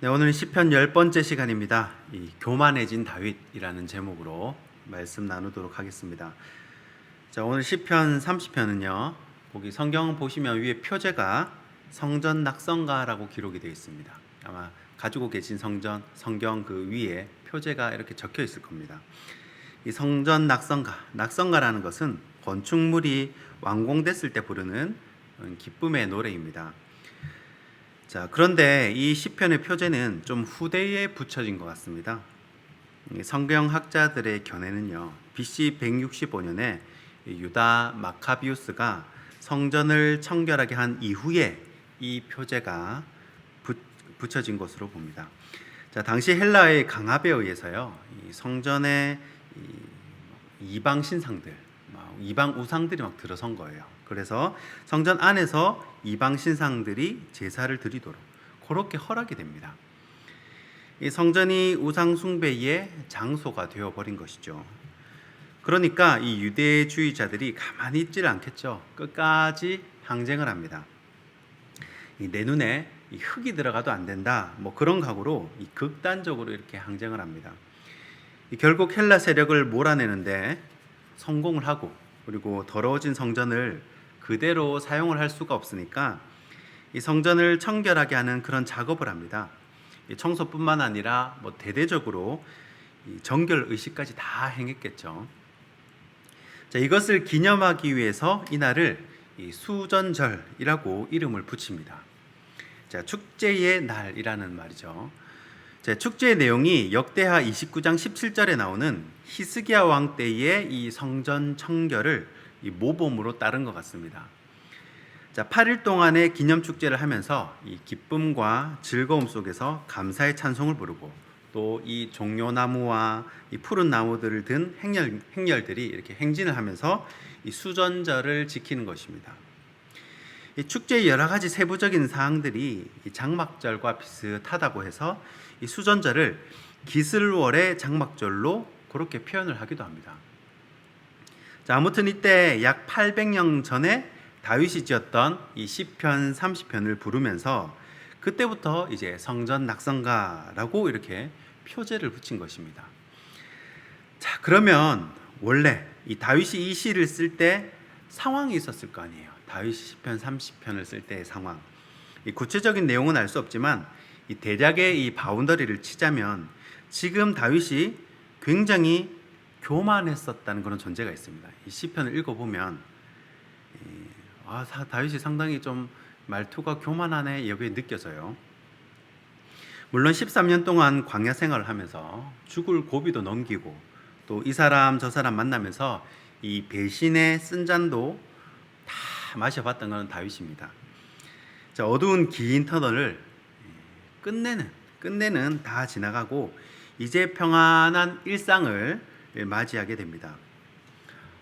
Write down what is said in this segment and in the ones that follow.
네, 오늘 시편 열 번째 시간입니다. 이 교만해진 다윗이라는 제목으로 말씀 나누도록 하겠습니다. 자, 오늘 시편 30편은요. 거기 성경 보시면 위에 표제가 성전 낙성가라고 기록이 되어 있습니다. 아마 가지고 계신 성전 성경 그 위에 표제가 이렇게 적혀 있을 겁니다. 이 성전 낙성가, 낙성가라는 것은 건축물이 완공됐을 때 부르는 음, 기쁨의 노래입니다. 자, 그런데 이 시편의 표제는 좀 후대에 붙여진 것 같습니다. 이 성경학자들의 견해는요. BC 165년에 유다 마카비우스가 성전을 청결하게 한 이후에 이 표제가 붙, 붙여진 것으로 봅니다. 자, 당시 헬라의 강압에 의해서요. 이 이방 신상들, 막 이방 우상들이 막 들어선 거예요. 그래서 성전 안에서 이방 신상들이 제사를 드리도록 그렇게 허락이 됩니다. 이 성전이 우상 숭배의 장소가 되어 버린 것이죠. 그러니까 이 유대주의자들이 가만히 있질 않겠죠. 끝까지 항쟁을 합니다. 이내 눈에 이 흙이 들어가도 안 된다. 뭐 그런 각오로 이 극단적으로 이렇게 항쟁을 합니다. 이 결국 헬라 세력을 몰아내는데 성공을 하고 그리고 더러워진 성전을 그대로 사용을 할 수가 없으니까 이 성전을 청결하게 하는 그런 작업을 합니다. 이 청소뿐만 아니라 뭐 대대적으로 이 정결 의식까지 다 행했겠죠. 자, 이것을 기념하기 위해서 이날을 이 수전절이라고 이름을 붙입니다. 자, 축제의 날이라는 말이죠. 자, 축제의 내용이 역대하 29장 17절에 나오는 히스기야 왕 때의 이 성전 청결을 이 모범으로 따른 것 같습니다. 자, 8일 동안의 기념 축제를 하면서 이 기쁨과 즐거움 속에서 감사의 찬송을 부르고 또 이 종려나무와 이 푸른 나무들을 든 행렬, 행렬들이 이렇게 행진을 하면서 이 수전절을 지키는 것입니다. 이 축제의 여러 가지 세부적인 사항들이 이 장막절과 비슷하다고 해서 이 수전절을 기슬월의 장막절로 그렇게 표현을 하기도 합니다. 자, 아무튼 이때 약 800년 전에 다윗이 지었던 이 시편 30편을 부르면서 그때부터 이제 성전 낙성가라고 이렇게 표제를 붙인 것입니다. 자, 그러면 원래 이 다윗이 이 시를 쓸 때 상황이 있었을 거 아니에요. 다윗이 시편 30편을 쓸 때의 상황. 이 구체적인 내용은 알 수 없지만 이 대략의 이 바운더리를 치자면 지금 다윗이 굉장히 교만했었다는 그런 존재가 있습니다. 이 시편을 읽어보면 이, 아 다윗이 상당히 좀 말투가 교만하네 여기에 느껴져요. 물론 13년 동안 광야 생활을 하면서 죽을 고비도 넘기고 또 이 사람 저 사람 만나면서 이 배신의 쓴 잔도 다 마셔봤던 것은 다윗입니다. 자, 어두운 긴 터널을 끝내는 끝내는 다 지나가고 이제 평안한 일상을 맞이하게 됩니다.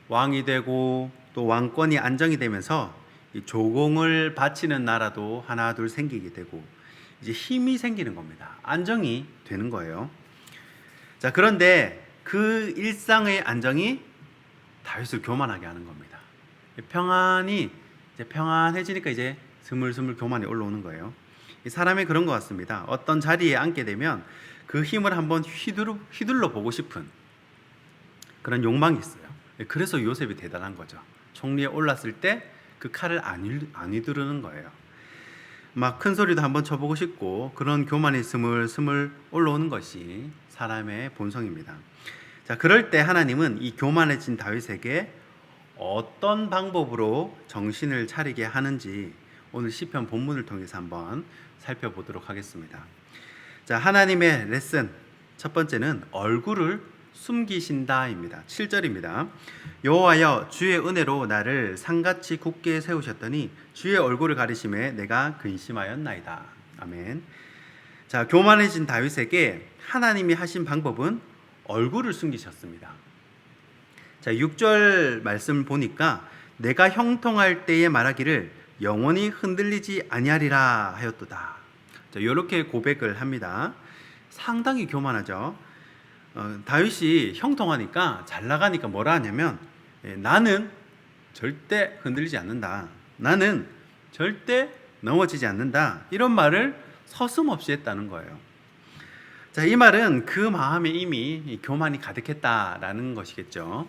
왕이 되고 또 왕권이 안정이 되면서 이 조공을 바치는 나라도 하나 둘 생기게 되고 이제 힘이 생기는 겁니다. 안정이 되는 거예요. 자 그런데 그 일상의 안정이 다윗을 교만하게 하는 겁니다. 평안이 이제 평안해지니까 이제 스물스물 교만이 올라오는 거예요. 이 사람이 그런 것 같습니다. 어떤 자리에 앉게 되면 그 힘을 한번 휘두르, 휘둘러 보고 싶은 그런 욕망이 있어요. 그래서 요셉이 대단한 거죠. 총리에 올랐을 때 그 칼을 안, 휘- 안 휘두르는 거예요. 막 큰 소리도 한번 쳐보고 싶고 그런 교만이 스물스물 올라오는 것이 사람의 본성입니다. 자, 그럴 때 하나님은 이 교만해진 다윗에게 어떤 방법으로 정신을 차리게 하는지 오늘 시편 본문을 통해서 한번 살펴보도록 하겠습니다. 자, 하나님의 레슨 첫 번째는 얼굴을 숨기신다입니다. 7절입니다. 여호와여 주의 은혜로 나를 상같이 굳게 세우셨더니 주의 얼굴을 가리심에 내가 근심하였나이다. 아멘. 자, 교만해진 다윗에게 하나님이 하신 방법은 얼굴을 숨기셨습니다. 자, 6절 말씀 보니까 내가 형통할 때에 말하기를 영원히 흔들리지 아니하리라 하였도다. 자, 이렇게 고백을 합니다. 상당히 교만하죠. 어, 다윗이 형통하니까 잘 나가니까 뭐라 하냐면 예, 나는 절대 흔들리지 않는다. 나는 절대 넘어지지 않는다. 이런 말을 서슴없이 했다는 거예요. 자, 이 말은 그 마음에 이미 이 교만이 가득했다라는 것이겠죠.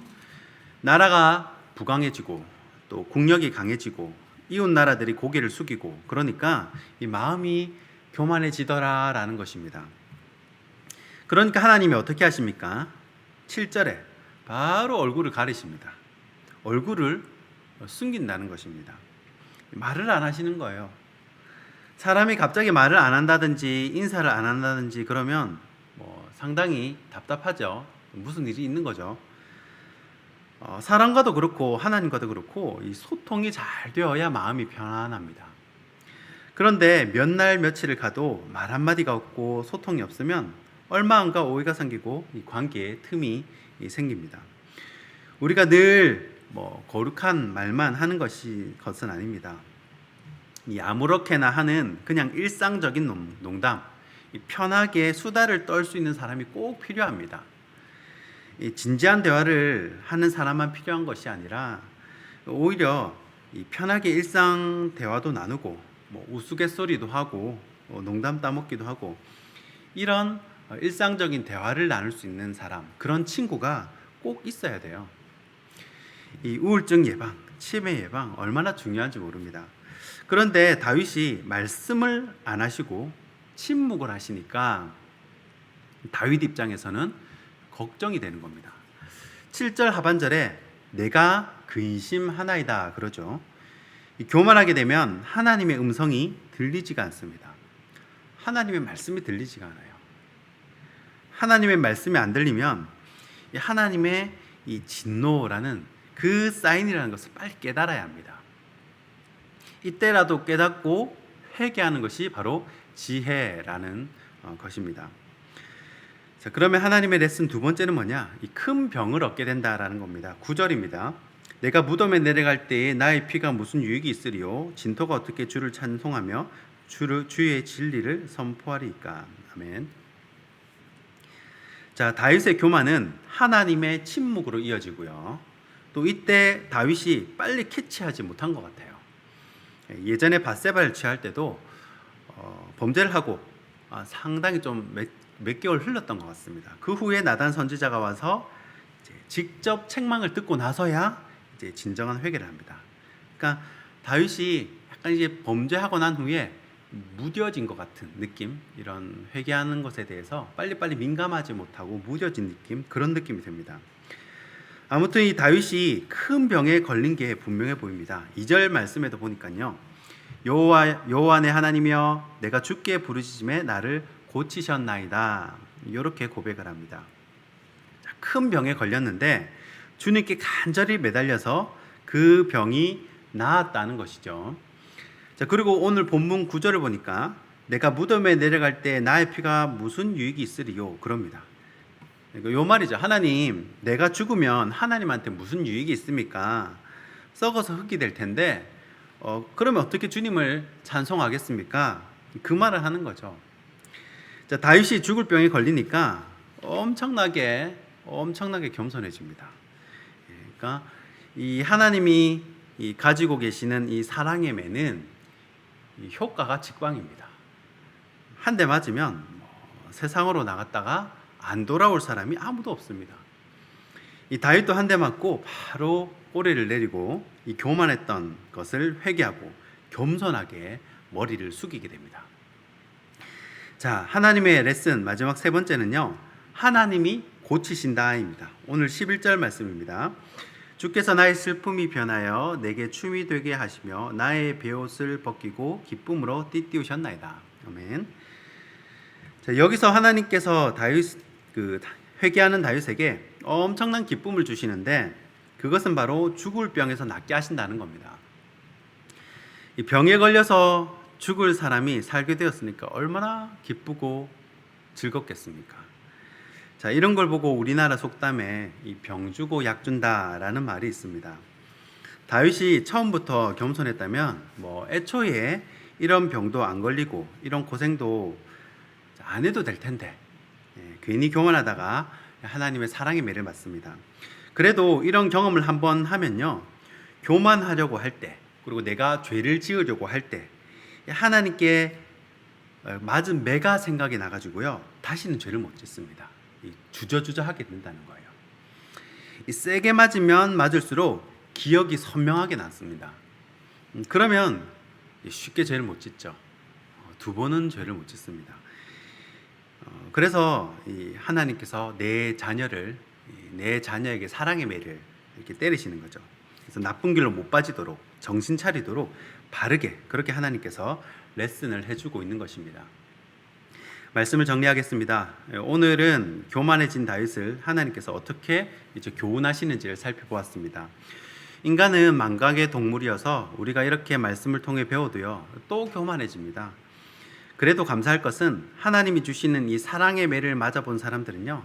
나라가 부강해지고 또 국력이 강해지고 이웃 나라들이 고개를 숙이고 그러니까 이 마음이 교만해지더라라는 것입니다. 그러니까 하나님이 어떻게 하십니까? 7절에 바로 얼굴을 가리십니다. 얼굴을 숨긴다는 것입니다. 말을 안 하시는 거예요. 사람이 갑자기 말을 안 한다든지 인사를 안 한다든지 그러면 뭐 상당히 답답하죠. 무슨 일이 있는 거죠. 어, 사람과도 그렇고 하나님과도 그렇고 이 소통이 잘 되어야 마음이 편안합니다. 그런데 몇 날 며칠을 가도 말 한마디가 없고 소통이 없으면 얼마 안 가 오해가 생기고 이 관계에 틈이 생깁니다. 우리가 늘 뭐 거룩한 말만 하는 것이 것은 아닙니다. 이 아무렇게나 하는 그냥 일상적인 농- 농담, 이 편하게 수다를 떨 수 있는 사람이 꼭 필요합니다. 이 진지한 대화를 하는 사람만 필요한 것이 아니라 오히려 이 편하게 일상 대화도 나누고 뭐 우스갯소리도 하고 어, 농담 따먹기도 하고 이런 어, 일상적인 대화를 나눌 수 있는 사람 그런 친구가 꼭 있어야 돼요. 이 우울증 예방, 치매 예방 얼마나 중요한지 모릅니다. 그런데 다윗이 말씀을 안 하시고 침묵을 하시니까 다윗 입장에서는 걱정이 되는 겁니다. 7절 하반절에 내가 근심하나이다 그러죠. 이 교만하게 되면 하나님의 음성이 들리지가 않습니다. 하나님의 말씀이 들리지가 않아요. 하나님의 말씀이 안 들리면 이 하나님의 이 진노라는 그 사인이라는 것을 빨리 깨달아야 합니다. 이때라도 깨닫고 회개하는 것이 바로 지혜라는 어, 것입니다. 자, 그러면 하나님의 레슨 두 번째는 뭐냐? 이 큰 병을 얻게 된다라는 겁니다. 9절입니다. 내가 무덤에 내려갈 때에 나의 피가 무슨 유익이 있으리요? 진토가 어떻게 주를 찬송하며 주를 주의 진리를 선포하리까? 아멘. 자, 다윗의 교만은 하나님의 침묵으로 이어지고요. 또 이때 다윗이 빨리 캐치하지 못한 것 같아요. 예전에 바세바를 취할 때도 어, 범죄를 하고 아, 상당히 좀 몇, 몇 개월 흘렀던 것 같습니다. 그 후에 나단 선지자가 와서 직접 책망을 듣고 나서야 이제 진정한 회개를 합니다. 그러니까 다윗이 약간 이제 범죄하고 난 후에 무뎌진 것 같은 느낌, 이런 회개하는 것에 대해서 빨리빨리 민감하지 못하고 무뎌진 느낌, 그런 느낌이 듭니다. 아무튼 이 다윗이 큰 병에 걸린 게 분명해 보입니다. 2절 말씀에도 보니까요. 여호와 여호와 내 하나님이여 내가 주께 부르짖음에 나를 고치셨나이다. 이렇게 고백을 합니다. 자, 큰 병에 걸렸는데 주님께 간절히 매달려서 그 병이 나았다는 것이죠. 자, 그리고 오늘 본문 9절을 보니까 내가 무덤에 내려갈 때 나의 피가 무슨 유익이 있으리요? 그럽니다. 요 말이죠. 하나님, 내가 죽으면 하나님한테 무슨 유익이 있습니까? 썩어서 흙이 될 텐데, 어, 그러면 어떻게 주님을 찬송하겠습니까? 그 말을 하는 거죠. 자, 다윗이 죽을 병에 걸리니까 엄청나게, 엄청나게 겸손해집니다. 예, 그러니까 이 하나님이 이 가지고 계시는 이 사랑의 매는 이 효과가 직방입니다. 한 대 맞으면 뭐 세상으로 나갔다가 안 돌아올 사람이 아무도 없습니다. 이 다윗도 한 대 맞고 바로 꼬리를 내리고 이 교만했던 것을 회개하고 겸손하게 머리를 숙이게 됩니다. 자, 하나님의 레슨 마지막 세 번째는요. 하나님이 고치신다입니다. 오늘 11절 말씀입니다. 주께서 나의 슬픔이 변하여 내게 춤이 되게 하시며 나의 베옷을 벗기고 기쁨으로 띠띠우셨나이다. 아멘. 자, 여기서 하나님께서 다윗 그 회개하는 다윗에게 엄청난 기쁨을 주시는데 그것은 바로 죽을 병에서 낫게 하신다는 겁니다. 이 병에 걸려서 죽을 사람이 살게 되었으니까 얼마나 기쁘고 즐겁겠습니까? 자, 이런 걸 보고 우리나라 속담에 이 병 주고 약 준다라는 말이 있습니다. 다윗이 처음부터 겸손했다면 뭐 애초에 이런 병도 안 걸리고 이런 고생도 안 해도 될 텐데 예, 괜히 교만하다가 하나님의 사랑의 매를 받습니다. 그래도 이런 경험을 한번 하면요 교만하려고 할 때 그리고 내가 죄를 지으려고 할 때 하나님께 어, 맞은 매가 생각이 나가지고요 다시는 죄를 못 짓습니다. 이 주저주저하게 된다는 거예요. 이 세게 맞으면 맞을수록 기억이 선명하게 남습니다. 음, 그러면 이 쉽게 죄를 못 짓죠. 어, 두 번은 죄를 못 짓습니다. 어, 그래서 이 하나님께서 내 자녀를 이내 자녀에게 사랑의 매를 이렇게 때리시는 거죠. 그래서 나쁜 길로 못 빠지도록 정신 차리도록 바르게 그렇게 하나님께서 레슨을 해주고 있는 것입니다. 말씀을 정리하겠습니다. 예, 오늘은 교만해진 다윗을 하나님께서 어떻게 이제 교훈하시는지를 살펴보았습니다. 인간은 망각의 동물이어서 우리가 이렇게 말씀을 통해 배워도요 또 교만해집니다. 그래도 감사할 것은 하나님이 주시는 이 사랑의 매를 맞아본 사람들은요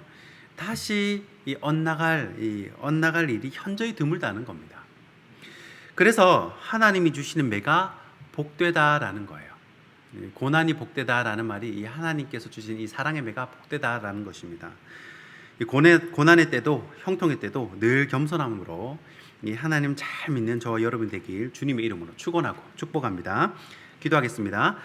다시 이 엇나갈 이 엇나갈 일이 현저히 드물다는 겁니다. 그래서 하나님이 주시는 매가 복되다라는 거예요. 이 고난이 복되다라는 말이 이 하나님께서 주신 이 사랑의 매가 복되다라는 것입니다. 이 고난, 고난의 때도 형통의 때도 늘 겸손함으로 이 하나님 잘 믿는 저와 여러분 되길 주님의 이름으로 축원하고 축복합니다. 기도하겠습니다.